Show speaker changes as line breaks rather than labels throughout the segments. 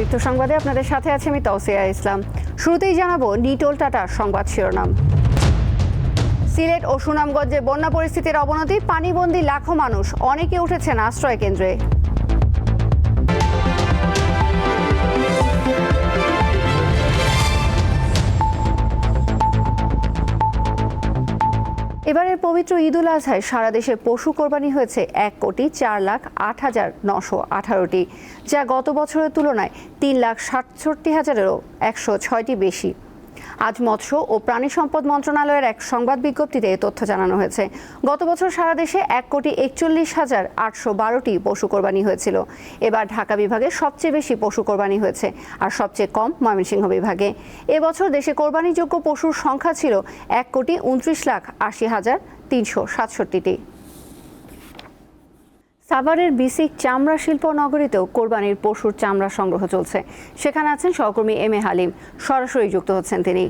দীপ্ত সংবাদে আপনাদের সাথে আছে আমি তৌসিয়া ইসলাম। শুরুতেই জানাব নিটোল টাটা সংবাদ শিরোনাম। সিলেট ও সুনামগঞ্জে বন্যা পরিস্থিতির অবনতি, পানিবন্দী লাখো মানুষ, অনেকে উঠেছেন আশ্রয় কেন্দ্রে এবারের পবিত্র ঈদুল আজহায় সারা দেশে পশু কোরবানি হয়েছে এক কোটি চার লাখ আট হাজার নশো আঠারোটি, যা গত বছরের তুলনায় তিন লাখ সাতষট্টি হাজারেরও একশো ছয়টি বেশি। আজ মৎস্য ও প্রাণী সম্পদ মন্ত্রণালয়ের এক সংবাদ বিজ্ঞপ্তিতে এ তথ্য জানানো হয়েছে। গত বছর সারা দেশে এক কোটি একচল্লিশ হাজার আটশো বারোটি পশু কোরবানি হয়েছিল। এবার ঢাকা বিভাগে সবচেয়ে বেশি পশু কোরবানি হয়েছে আর সবচেয়ে কম ময়মনসিংহ বিভাগে। এবছর দেশে কোরবানিযোগ্য পশুর সংখ্যা ছিল এক কোটি উনত্রিশ লাখ আশি হাজার তিনশো সাতষট্টিটি। সাভারের বিসিক চামড়া শিল্প নগরীতেও কোরবানির পশুর চামড়া সংগ্রহ চলছে। সেখানে আছেন সহকর্মী এম এ হালিম। সরাসরি যুক্ত হচ্ছেন তিনি।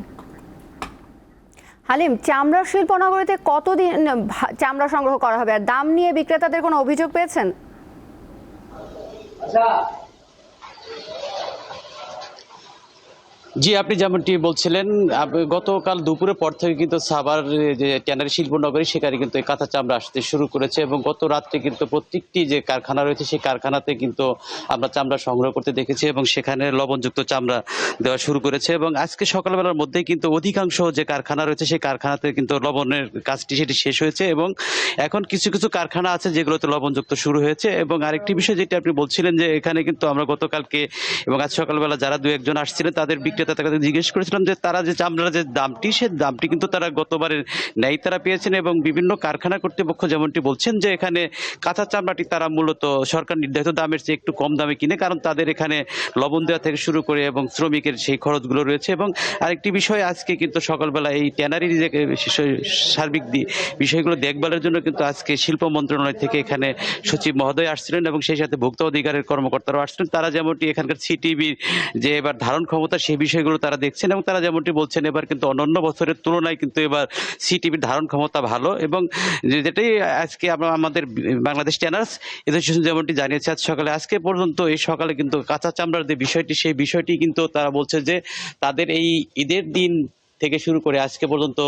হালিম, চামড়া শিল্প নগরীতে কতদিন চামড়া সংগ্রহ করা হবে? আর দাম নিয়ে বিক্রেতাদের কোনো অভিযোগ পেয়েছেন?
জি, আপনি যেমনটি বলছিলেন গতকাল দুপুরের পর থেকে কিন্তু সাভার যে ট্যানারি শিল্পনগরী সেখানে কিন্তু এই কাঁথা চামড়া আসতে শুরু করেছে এবং গত রাত্রে কিন্তু প্রত্যেকটি যে কারখানা রয়েছে, সেই কারখানাতে কিন্তু আমরা চামড়া সংগ্রহ করতে দেখেছি এবং সেখানে লবণযুক্ত চামড়া দেওয়া শুরু করেছে এবং আজকে সকালবেলার মধ্যেই কিন্তু অধিকাংশ যে কারখানা রয়েছে, সেই কারখানাতে কিন্তু লবণের কাজটি সেটি শেষ হয়েছে এবং এখন কিছু কিছু কারখানা আছে যেগুলোতে লবণযুক্ত শুরু হয়েছে এবং আরেকটি বিষয় যেটি আপনি বলছিলেন যে এখানে কিন্তু আমরা গতকালকে এবং আজ সকালবেলা যারা দু একজন আসছিলেন, তাদের বিক্রেতা তাকে জিজ্ঞেস করেছিলাম যে তারা যে চামড়ার যে দামটি, সে দামটি কিন্তু তারা গতবারের ন্যায় তারা পেয়েছেন এবং বিভিন্ন কারখানা কর্তৃপক্ষ যেমনটি বলছেন যে এখানে কাঁচা চামড়াটি তারা মূলত সরকার নির্ধারিত দামের চেয়ে একটু কম দামে কিনে, কারণ তাদের এখানে লবণ দেওয়া থেকে শুরু করে এবং শ্রমিকের সেই খরচগুলো রয়েছে। এবং আরেকটি বিষয়, আজকে কিন্তু সকালবেলা এই ট্যানারির যে সার্বিক বিষয়গুলো দেখভালের জন্য কিন্তু আজকে শিল্প মন্ত্রণালয় থেকে এখানে সচিব মহোদয় আসছিলেন এবং সেই সাথে ভোক্তা অধিকারের কর্মকর্তারাও আসছিলেন। তারা যেমনটি এখানকার সিটিভির যে এবার ধারণ ক্ষমতা সে সেই বিষয়গুলো তারা দেখছেন এবং তারা যেমনটি বলছেন, এবার কিন্তু অন্যান্য বছরের তুলনায় কিন্তু এবার সিটিভির ধারণ ক্ষমতা ভালো এবং যেটাই আজকে আমরা আমাদের বাংলাদেশ ট্যানার্স এসোসিয়েশন যেমনটি জানিয়েছে, আজ সকালে, আজকে পর্যন্ত এই সকালে কিন্তু কাঁচা চামড়ার যে বিষয়টি, সেই বিষয়টি কিন্তু তারা বলছে যে তাদের এই ঈদের দিন থেকে শুরু করে আজকে পর্যন্ত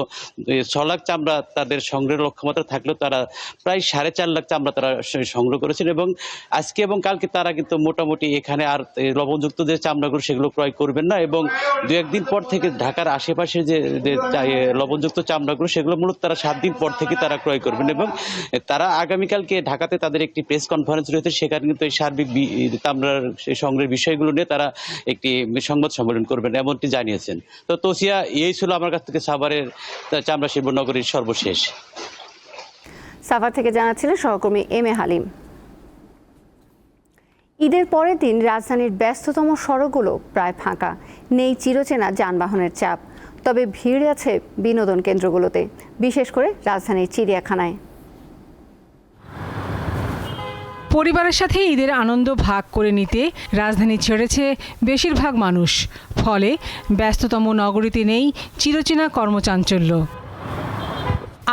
ছ লাখ চামড়া তাদের সংগ্রহের লক্ষ্যমাত্রা থাকলেও তারা প্রায় সাড়ে চার লাখ চামড়া তারা সংগ্রহ করেছেন এবং আজকে এবং কালকে তারা কিন্তু মোটামুটি এখানে আর লবণযুক্ত যে চামড়াগুলো সেগুলো ক্রয় করবেন না এবং দু একদিন পর থেকে ঢাকার আশেপাশে যে লবণযুক্ত চামড়াগুলো সেগুলো মূলত তারা সাত দিন পর থেকে তারা ক্রয় করবেন এবং তারা আগামীকালকে ঢাকাতে তাদের একটি প্রেস কনফারেন্স রয়েছে সেখানে কিন্তু এই সার্বিক চামড়ার সংগ্রহের বিষয়গুলো নিয়ে তারা একটি সংবাদ সম্মেলন করবেন, এমনটি জানিয়েছেন। তো তোসিয়া, এই ছিল আমার কাছ থেকে সাভারের চামড়া শিল্প নগরীর সর্বশেষ।
সাভার থেকে জানাচ্ছিলেন সহকর্মী এম এ হালিম। ঈদের পরের দিন রাজধানীর ব্যস্ততম সড়কগুলো প্রায় ফাঁকা। নেই চিরচেনা যানবাহনের চাপ। তবে ভিড় আছে বিনোদন কেন্দ্রগুলোতে, বিশেষ করে রাজধানীর চিড়িয়াখানায়।
পরিবারের সাথে ঈদের আনন্দ ভাগ করে নিতে রাজধানী ছেড়েছে বেশিরভাগ মানুষ। ফলে ব্যস্ততম নগরীতে নেই চিরচেনা কর্মচাঞ্চল্য।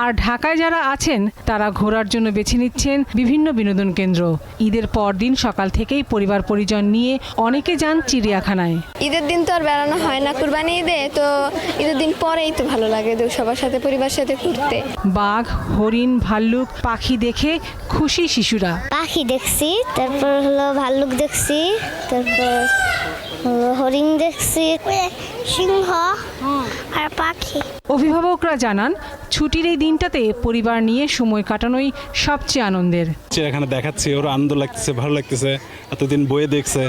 আর ঢাকায় যারা আছেন তারা ঘোরার জন্য বেছে নিচ্ছেন বিভিন্ন বিনোদন কেন্দ্র। ঈদের পরদিন সকাল থেকেই পরিবার পরিজন নিয়ে অনেকে যান চিড়িয়াখানায়।
ঈদের দিন তো আর বেড়ানো হয় না কুরবানি ঈদে তো ঈদের দিন পরেই তো ভালো লাগে সবার সাথে পরিবার সাথে ঘুরতে।
বাঘ হরিণ ভাল্লুক পাখি দেখে খুশি শিশুরা।
পাখি দেখছি তারপর হলো ভাল্লুক দেখছি তারপর হরিণ দেখছি সিংহ আর পাখি।
অভিভাবকরা জানান ছুটির এই দিনটাতে পরিবার নিয়ে সময় কাটানোই সবচেয়ে আনন্দের।
চিড়িয়াখানা দেখাচ্ছি ওর আনন্দ লাগতেছে ভালো লাগতেছে এতদিন বইয়ে দেখছে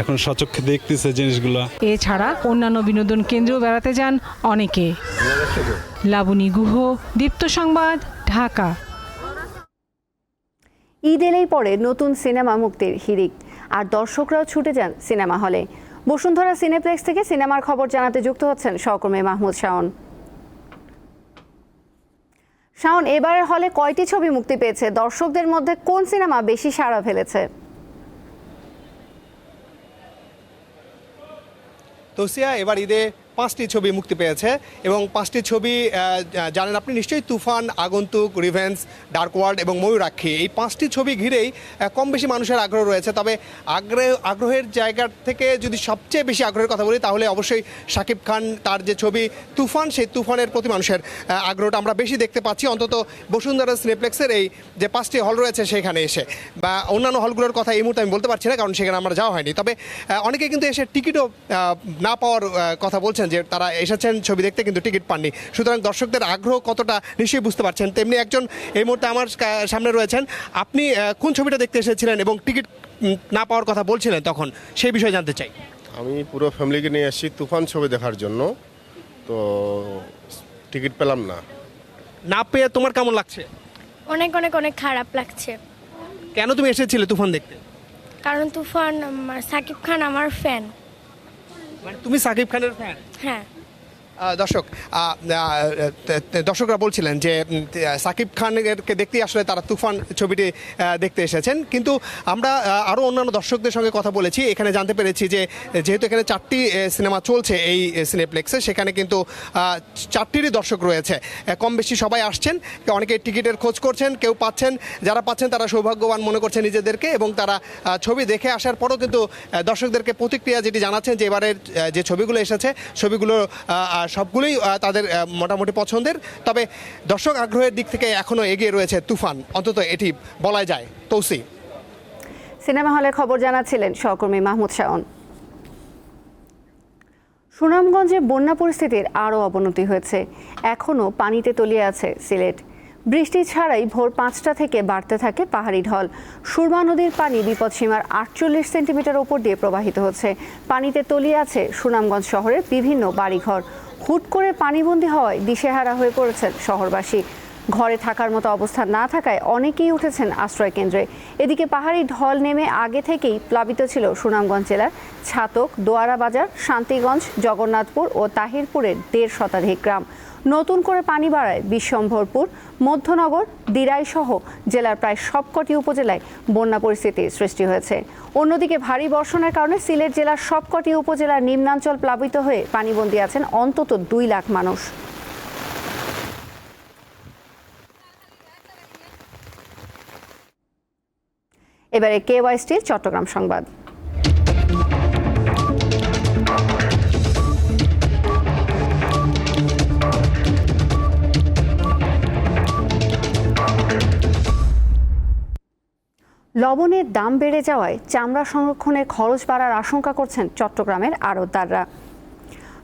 এখন সচক্ষে দেখতেছে জিনিসগুলো।
এছাড়া অন্যান্য বিনোদন কেন্দ্রেও বেড়াতে যান অনেকে। লাবণী গুহ দীপ্ত সংবাদ ঢাকা।
ঈদ এলেই পরে নতুন সিনেমা মুক্তির হিরিক আর দর্শকরাও ছুটে যান সিনেমা হলে। বসুন্ধরা সিনেপ্লেক্স থেকে সিনেমার খবর জানাতে যুক্ত হচ্ছেন সহকর্মী মাহমুদ শাওন। শাওন এবারের হলে কয়টি ছবি মুক্তি পেয়েছে? দর্শকদের মধ্যে কোন সিনেমা বেশি সাড়া ফেলেছে?
তোসিয়া, এবার ঈদে পাঁচটি ছবি মুক্তি পেয়েছে এবং পাঁচটি ছবি জানেন আপনি নিশ্চয়ই, তুফান, আগন্তুক রিভেন্স ডার্ক ওয়ার্ল্ড এবং ময়ূরাক্ষী। এই পাঁচটি ছবি ঘিরেই কম বেশি মানুষের আগ্রহ রয়েছে। তবে আগ্রহ, আগ্রহের জায়গা থেকে যদি সবচেয়ে বেশি আগ্রহের কথা বলি, তাহলে অবশ্যই শাকিব খান তার যে ছবি তুফান, সেই তুফানের প্রতি মানুষের আগ্রহটা আমরা বেশি দেখতে পাচ্ছি। অন্তত বসুন্ধরা সিনেপ্লেক্সের এই যে পাঁচটি হল রয়েছে, সেখানে এসে। বা অন্যান্য হলগুলোর কথা এই মুহূর্তে আমি বলতে পারছি না, কারণ সেখানে আমরা যাওয়া হয়নি। তবে অনেকে কিন্তু এসে টিকিটও না পাওয়ার কথা বলছেন। যে তারা এসেছেন ছবি দেখতে কিন্তু টিকিট পাননি। সুতরাং দর্শকদের আগ্রহ কতটা নিশ্চয়ই বুঝতে পারছেন। তেমনি একজন এই মুহূর্তে আমার সামনে রয়েছেন। আপনি কোন ছবিটা দেখতে এসেছিলেন এবং টিকিট না পাওয়ার কথা বলছিলেন তখন সেই বিষয়ে জানতে চাই।
আমি পুরো ফ্যামিলিকে নিয়ে এসেছি তুফান ছবি দেখার জন্য। তো টিকিট পেলাম না।
না পেয়ে তোমার কেমন লাগছে?
অনেক অনেক অনেক খারাপ লাগছে।
কেন তুমি এসেছিলে তুফান দেখতে?
কারণ তুফান সাকিব খান আমার ফ্যান
মানে তুমি সাকিব খানের ফ্যান
হ্যাঁ।
দর্শক দর্শকরা বলছিলেন যে সাকিব খানকে দেখতেই আসলে তারা তুফান ছবিটি দেখতে এসেছেন। কিন্তু আমরা আরও অন্যান্য দর্শকদের সঙ্গে কথা বলেছি। এখানে জানতে পেরেছি যে, যেহেতু এখানে চারটি সিনেমা চলছে এই সিনেপ্লেক্সে, সেখানে কিন্তু চারটিরই দর্শক রয়েছে। কম বেশি সবাই আসছেন। অনেকে টিকিটের খোঁজ করছেন, কেউ পাচ্ছেন। যারা পাচ্ছেন তারা সৌভাগ্যবান মনে করছেন নিজেদেরকে এবং তারা ছবি দেখে আসার পরও কিন্তু দর্শকদেরকে প্রতিক্রিয়া যেটি জানাচ্ছেন যে, এবারের যে ছবিগুলো এসেছে, ছবিগুলো সবগুলোই তাদের মোটামুটি পছন্দের। তবে দর্শক আগ্রহের দিক থেকে এখনও এগিয়ে রয়েছে তুফান। অন্তত এটি বলা যায়। তৌসি।
সিনেমা হলে খবর জানাচ্ছিলেন সহকর্মী মাহমুদ শাওন। সুনামগঞ্জে বন্যা পরিস্থিতির আরও অবনতি হয়েছে। এখনও পানিতে তলিয়ে আছে সিলেট। বৃষ্টি ছাড়াই ভোর পাঁচটা থেকে বাড়তে থাকে পাহাড়ি ঢল। সুরমা নদীর পানি বিপদসীমার আটচল্লিশ সেন্টিমিটার ওপর দিয়ে প্রবাহিত হচ্ছে। পানিতে তলিয়ে আছে সুনামগঞ্জ শহরের বিভিন্ন বাড়িঘর। হুট করে পানিবন্দী হওয়ায় দিশেহারা হয়ে পড়েছেন শহরবাসী। ঘরে থাকার মতো অবস্থা না থাকায় অনেকেই উঠেছেন আশ্রয় কেন্দ্রে। এদিকে পাহাড়ি ঢল নেমে আগে থেকেই প্লাবিত ছিল সুনামগঞ্জ জেলার ছাতক, দোয়ারা বাজার, শান্তিগঞ্জ, জগন্নাথপুর ও তাহিরপুরের দেড় শতাধিক গ্রাম। নতুন করে পানি বাড়ায় বিশ্বম্ভরপুর, মধ্যনগর দিরাই সহ জেলার প্রায় সবকটি উপজেলায় বন্যা পরিস্থিতির সৃষ্টি হয়েছে। অন্যদিকে ভারী বর্ষণের কারণে সিলেট জেলার সবকটি উপজেলার নিম্নাঞ্চল প্লাবিত হয়ে পানিবন্দী আছেন অন্তত দুই লাখ মানুষ। এবারে কেওয়াইসটি চট্টগ্রাম সংবাদ। লবণের দাম বেড়ে যাওয়ায় চামড়া সংরক্ষণে খরচ বাড়ার আশঙ্কা করছেন চট্টগ্রামের আড়তদাররা।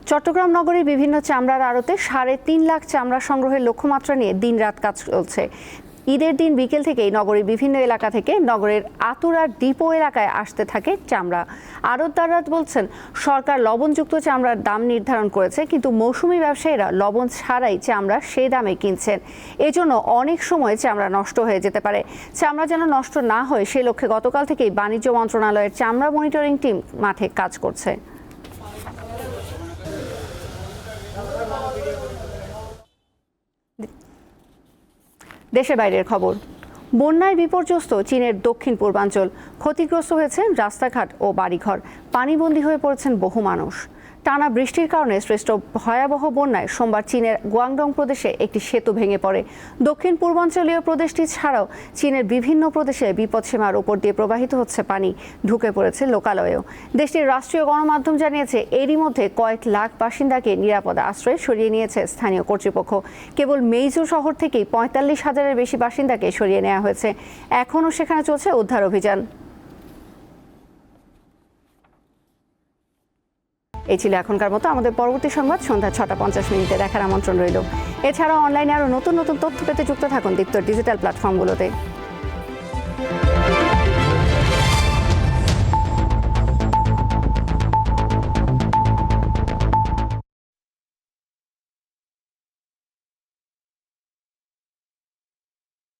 চট্টগ্রাম নগরীর বিভিন্ন চামড়ার আড়তে সাড়ে তিন লাখ চামড়া সংগ্রহের লক্ষ্যমাত্রা নিয়ে দিনরাত কাজ চলছে। ঈদের দিন বিকেল থেকেই নগরীর বিভিন্ন এলাকা থেকে নগরের আতুরার ডিপো এলাকায় আসতে থাকে চামড়া। আড়তদাররা বলছেন, সরকার লবণযুক্ত চামড়ার দাম নির্ধারণ করেছে, কিন্তু মৌসুমি ব্যবসায়ীরা লবণ ছাড়াই চামড়া সে দামে কিনছেন। এজন্য অনেক সময় চামড়া নষ্ট হয়ে যেতে পারে। চামড়া যেন নষ্ট না হয়, সে লক্ষ্যে গতকাল থেকেই বাণিজ্য মন্ত্রণালয়ের চামড়া মনিটরিং টিম মাঠে কাজ করছে। দেশের বাইরের খবর। বন্যায় বিপর্যস্ত চীনের দক্ষিণ পূর্বাঞ্চল ক্ষতিগ্রস্ত হয়েছে রাস্তাঘাট ও বাড়িঘর। পানিবন্দী হয়ে পড়েছেন বহু মানুষ। টানা বৃষ্টির কারণে শ্রেষ্ঠ ভয়াবহ বন্যায় সোমবার চীনের গুয়াংডং প্রদেশে একটি সেতু ভেঙে পড়ে। দক্ষিণ পূর্বাঞ্চলীয় প্রদেশটি ছাড়াও চীনের বিভিন্ন প্রদেশে বিপদসীমার উপর দিয়ে প্রবাহিত হচ্ছে পানি, ঢুকে পড়েছে লোকালয়েও। দেশটির রাষ্ট্রীয় গণমাধ্যম জানিয়েছে, এরই মধ্যে কয়েক লাখ বাসিন্দাকে নিরাপদ আশ্রয়ে সরিয়ে নিয়েছে স্থানীয় কর্তৃপক্ষ। কেবল মেইজু শহর থেকেই পঁয়তাল্লিশ হাজারের বেশি বাসিন্দাকে সরিয়ে নেওয়া হয়েছে। এখনও সেখানে চলছে উদ্ধার অভিযান। এই ছিল এখনকার মতো। আমাদের পরবর্তী সংবাদ সন্ধ্যা ছটা পঞ্চাশ মিনিটে দেখার আমন্ত্রণ রইল। এছাড়াও অনলাইনে আরও নতুন নতুন তথ্য পেতে যুক্ত থাকুন দীপ্ত ডিজিটাল প্ল্যাটফর্মগুলোতে